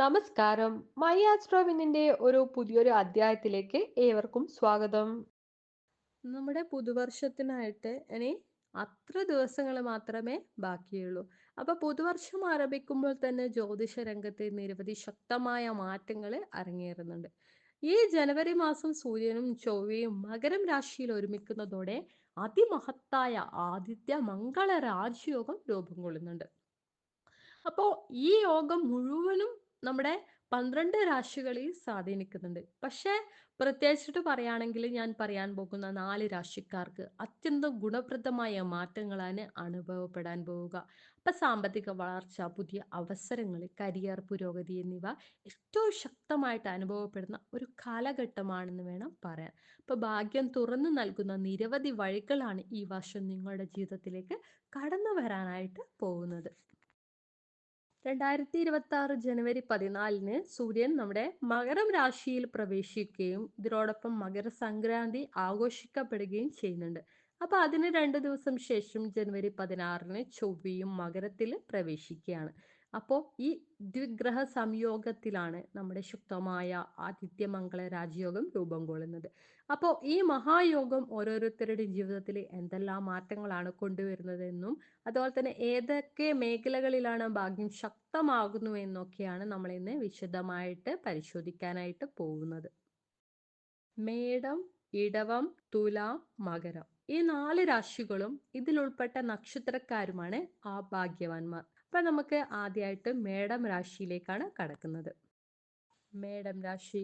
നമസ്കാരം. മൈ ആസ്ട്രോവിനിന്റെ ഒരു പുതിയൊരു അധ്യായത്തിലേക്ക് ഏവർക്കും സ്വാഗതം. നമ്മുടെ പുതുവർഷത്തിനായിട്ട് ഇനി അത്ര ദിവസങ്ങൾ മാത്രമേ ബാക്കിയുള്ളൂ. അപ്പൊ പുതുവർഷം ആരംഭിക്കുമ്പോൾ തന്നെ ജ്യോതിഷ രംഗത്ത് നിരവധി ശക്തമായ മാറ്റങ്ങൾ അരങ്ങേറുന്നുണ്ട്. ഈ ജനുവരി മാസം സൂര്യനും ചൊവ്വയും മകരം രാശിയിൽ ഒരുമിക്കുന്നതോടെ അതിമഹത്തായ ആദിത്യ മംഗള രാജയോഗം രൂപം കൊള്ളുന്നുണ്ട്. അപ്പോൾ ഈ യോഗം മുഴുവനും നമ്മുടെ പന്ത്രണ്ട് രാശികളിൽ സ്വാധീനിക്കുന്നുണ്ട്. പക്ഷേ പ്രത്യേകിച്ചിട്ട് പറയുകയാണെങ്കിൽ ഞാൻ പറയാൻ പോകുന്ന നാല് രാശിക്കാർക്ക് അത്യന്തം ഗുണപ്രദമായ മാറ്റങ്ങളാണ് അനുഭവപ്പെടാൻ പോവുക. അപ്പൊ സാമ്പത്തിക വളർച്ച പുതിയ അവസരങ്ങൾ കരിയർ പുരോഗതി എന്നിവ ഏറ്റവും ശക്തമായിട്ട് അനുഭവപ്പെടുന്ന ഒരു കാലഘട്ടമാണെന്ന് വേണം പറയാൻ. ഇപ്പൊ ഭാഗ്യം തുറന്നു നൽകുന്ന നിരവധി വഴികളാണ് ഈ വർഷം നിങ്ങളുടെ ജീവിതത്തിലേക്ക് കടന്നു വരാനായിട്ട് പോകുന്നത്. രണ്ടായിരത്തി ഇരുപത്തി ആറ് ജനുവരി പതിനാലിന് സൂര്യൻ നമ്മുടെ മകരം രാശിയിൽ പ്രവേശിക്കുകയും ഇതിനോടൊപ്പം മകരസംക്രാന്തി ആഘോഷിക്കപ്പെടുകയും ചെയ്യുന്നുണ്ട്. അപ്പൊ അതിന് രണ്ട് ദിവസം ശേഷം ജനുവരി പതിനാറിന് ചൊവ്വയും മകരത്തിൽ പ്രവേശിക്കുകയാണ്. അപ്പോൾ ഈ ദ്വിഗ്രഹ സംയോഗത്തിലാണ് നമ്മുടെ ശുക്തമായ ആദിത്യമംഗള രാജയോഗം രൂപം കൊള്ളുന്നത്. അപ്പോൾ ഈ മഹായോഗം ഓരോരുത്തരുടെ ജീവിതത്തിൽ എന്തെല്ലാം മാറ്റങ്ങളാണ് കൊണ്ടുവരുന്നതെന്നും അതുപോലെ തന്നെ ഏതൊക്കെ മേഖലകളിലാണ് ഭാഗ്യം ശക്തമാകുന്നു എന്നൊക്കെയാണ് നമ്മൾ ഇന്ന് വിശദമായിട്ട് പരിശോധിക്കാനായിട്ട് പോകുന്നത്. മേടം ഇടവം തുലാം മകരം. ഈ നാല് രാശികളും ഇതിലുൾപ്പെട്ട നക്ഷത്രക്കാരുമാണ് ആ ഭാഗ്യവാന്മാർ. അപ്പൊ നമുക്ക് ആദ്യമായിട്ട് മേടം രാശിയിലേക്കാണ് കടക്കുന്നത്. മേടം രാശി.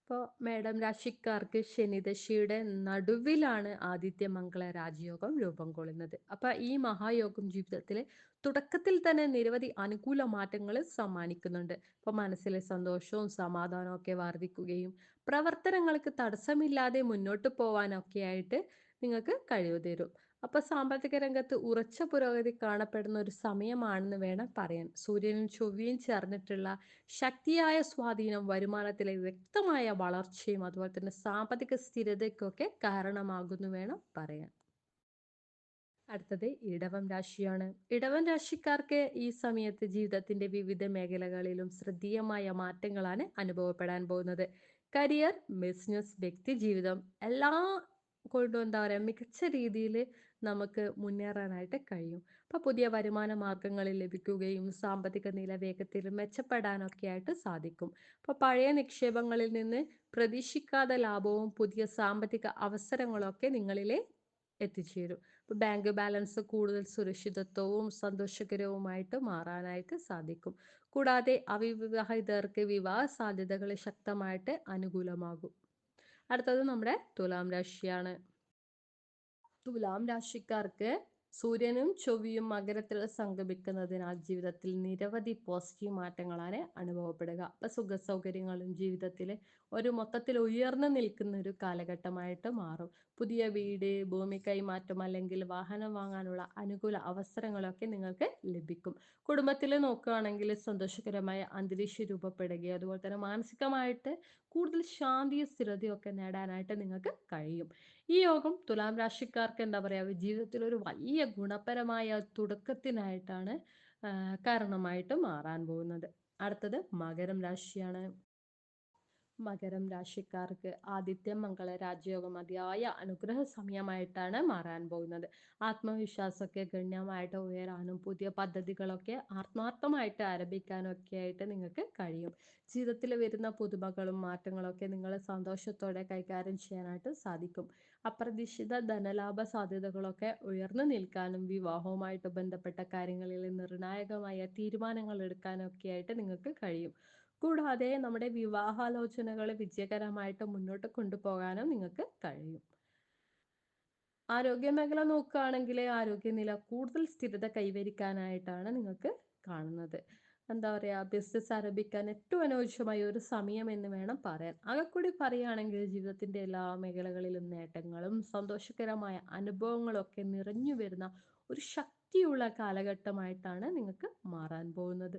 ഇപ്പോൾ മേടം രാശിക്കാർക്ക് ശനിദശയുടെ നടുവിലാണ് ആദിത്യ മംഗള രാജയോഗം രൂപം കൊള്ളുന്നത്. അപ്പൊ ഈ മഹായോഗം ജീവിതത്തിൽ തുടക്കത്തിൽ തന്നെ നിരവധി അനുകൂല മാറ്റങ്ങൾ സമ്മാനിക്കുന്നുണ്ട്. ഇപ്പൊ മനസ്സിലെ സന്തോഷവും സമാധാനവും ഒക്കെ വർദ്ധിക്കുകയും പ്രവർത്തനങ്ങൾക്ക് തടസ്സമില്ലാതെ മുന്നോട്ട് പോവാനൊക്കെ ആയിട്ട് നിങ്ങൾക്ക് കഴിവ് തരും. അപ്പൊ സാമ്പത്തിക രംഗത്ത് ഉറച്ച പുരോഗതി കാണപ്പെടുന്ന ഒരു സമയമാണെന്ന് വേണം പറയാൻ. സൂര്യനും ചൊവ്വയും ചേർന്നിട്ടുള്ള ശക്തിയായ സ്വാധീനം വരുമാനത്തിലെ വ്യക്തമായ വളർച്ചയും അതുപോലെ തന്നെ സാമ്പത്തിക സ്ഥിരതയ്ക്കൊക്കെ കാരണമാകുന്നു വേണം പറയാൻ. അടുത്തത് ഇടവം രാശിയാണ്. ഇടവം രാശിക്കാർക്ക് ഈ സമയത്ത് ജീവിതത്തിന്റെ വിവിധ മേഖലകളിലും ശ്രദ്ധേയമായ മാറ്റങ്ങളാണ് അനുഭവപ്പെടാൻ പോകുന്നത്. കരിയർ ബിസിനസ് വ്യക്തി ജീവിതം എല്ലാ കൊണ്ടും എന്താ പറയുക മികച്ച രീതിയിൽ നമുക്ക് മുന്നേറാനായിട്ട് കഴിയും. അപ്പോൾ പുതിയ വരുമാന മാർഗങ്ങൾ ലഭിക്കുകയും സാമ്പത്തിക നില വേഗത്തിൽ മെച്ചപ്പെടാനൊക്കെ ആയിട്ട് സാധിക്കും. അപ്പോൾ പഴയ നിക്ഷേപങ്ങളിൽ നിന്ന് പ്രതീക്ഷിക്കാത്ത ലാഭവും പുതിയ സാമ്പത്തിക അവസരങ്ങളൊക്കെ നിങ്ങളിലെ എത്തിച്ചേരും. അപ്പോൾ ബാങ്ക് ബാലൻസ് കൂടുതൽ സുരക്ഷിതത്വവും സന്തോഷകരവുമായിട്ട് മാറാനായിട്ട് സാധിക്കും. കൂടാതെ അവിവാഹിതർക്ക് വിവാഹ സാധ്യതകൾ ശക്തമായിട്ട് അനുകൂലമാകും. അടുത്തത് നമ്മുടെ തുലാം രാശിയാണ്. തുലാം രാശിക്കാർക്ക് സൂര്യനും ചൊവ്വയും മകരത്തിൽ സംഗമിക്കുന്നതിനാൽ ജീവിതത്തിൽ നിരവധി പോസിറ്റീവ് മാറ്റങ്ങളാണ് അനുഭവപ്പെടുക. അപ്പൊ സുഖ സൗകര്യങ്ങളും ജീവിതത്തിൽ ഒരു മൊത്തത്തിൽ ഉയർന്നു നിൽക്കുന്ന ഒരു കാലഘട്ടമായിട്ട് മാറും. പുതിയ വീട് ഭൂമി കൈമാറ്റം അല്ലെങ്കിൽ വാഹനം വാങ്ങാനുള്ള അനുകൂല അവസരങ്ങളൊക്കെ നിങ്ങൾക്ക് ലഭിക്കും. കുടുംബത്തിൽ നോക്കുകയാണെങ്കിൽ സന്തോഷകരമായ അന്തരീക്ഷം രൂപപ്പെടുകയും അതുപോലെ തന്നെ മാനസികമായിട്ട് കൂടുതൽ ശാന്തിയും സ്ഥിരതയും ഒക്കെ നേടാനായിട്ട് നിങ്ങൾക്ക് കഴിയും. ഈ യോഗം തുലാം രാശിക്കാർക്ക് എന്താ പറയുക ജീവിതത്തിൽ ഒരു വലിയ ഗുണപരമായ തുടക്കത്തിനായിട്ടാണ് കാരണമായിട്ട് മാറാൻ പോകുന്നത്. അടുത്തത് മകരം രാശിയാണ്. മകരം രാശിക്കാർക്ക് ആദിത്യ മംഗള രാജയോഗം അതിയായ അനുഗ്രഹ സമയമായിട്ടാണ് മാറാൻ പോകുന്നത്. ആത്മവിശ്വാസമൊക്കെ ഗണ്യമായിട്ട് ഉയരാനും പുതിയ പദ്ധതികളൊക്കെ ആത്മാർത്ഥമായിട്ട് ആരംഭിക്കാനും ഒക്കെ ആയിട്ട് നിങ്ങൾക്ക് കഴിയും. ജീവിതത്തിൽ വരുന്ന പുതുമകളും മാറ്റങ്ങളൊക്കെ നിങ്ങൾ സന്തോഷത്തോടെ കൈകാര്യം ചെയ്യാനായിട്ട് സാധിക്കും. അപ്രതീക്ഷിത ധനലാഭ സാധ്യതകളൊക്കെ ഉയർന്നു നിൽക്കാനും വിവാഹവുമായിട്ട് ബന്ധപ്പെട്ട കാര്യങ്ങളിൽ നിർണായകമായ തീരുമാനങ്ങൾ എടുക്കാനൊക്കെ ആയിട്ട് നിങ്ങൾക്ക് കഴിയും. കൂടാതെ നമ്മുടെ വിവാഹാലോചനകൾ വിജയകരമായിട്ട് മുന്നോട്ട് കൊണ്ടുപോകാനും നിങ്ങൾക്ക് കഴിയും. ആരോഗ്യ മേഖല നോക്കുകയാണെങ്കിൽ ആരോഗ്യനില കൂടുതൽ സ്ഥിരത കൈവരിക്കാനായിട്ടാണ് നിങ്ങൾക്ക് കാണുന്നത്. എന്താ പറയുക ബിസിനസ് ആരംഭിക്കാൻ ഏറ്റവും അനുയോജ്യമായ ഒരു സമയം എന്ന് വേണം പറയാൻ. ആകെക്കൂടി പറയുകയാണെങ്കിൽ ജീവിതത്തിന്റെ എല്ലാ മേഖലകളിലും നേട്ടങ്ങളും സന്തോഷകരമായ അനുഭവങ്ങളും ഒക്കെ നിറഞ്ഞു വരുന്ന ഒരു ശക്തിയുള്ള കാലഘട്ടമായിട്ടാണ് നിങ്ങൾക്ക് മാറാൻ പോകുന്നത്.